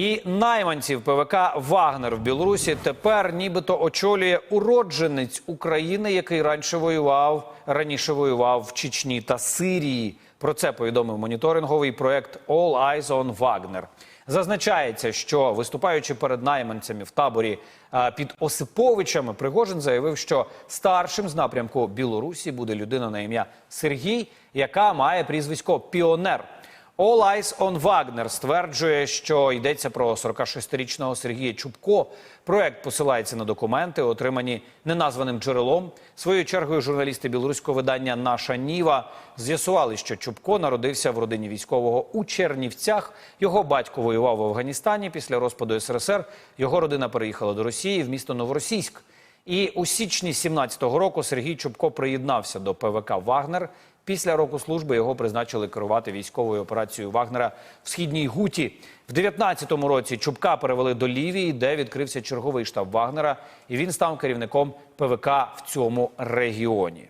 І найманців ПВК Вагнер в Білорусі тепер нібито очолює уродженець України, який раніше воював раніше воював в Чечні та Сирії. Про це повідомив моніторинговий проект All Eyes on Wagner. Зазначається, що виступаючи перед найманцями в таборі під Осиповичами, Пригожин заявив, що старшим з напрямку Білорусі буде людина на ім'я Сергій, яка має прізвисько Піонер. All Eyes on Wagner стверджує, що йдеться про 46-річного Сергія Чубко. Проект посилається на документи, отримані неназваним джерелом. Своєю чергою журналісти білоруського видання Наша Ніва з'ясували, що Чубко народився в родині військового у Чернівцях. Його батько воював в Афганістані. Після розпаду СРСР його родина переїхала до Росії в місто Новоросійськ. І у січні 17-го року Сергій Чубко приєднався до ПВК Вагнер. Після року служби його призначили керувати військовою операцією Вагнера в східній Гуті. В 19-му році Чубка перевели до Лівії, де відкрився черговий штаб Вагнера, і він став керівником ПВК в цьому регіоні.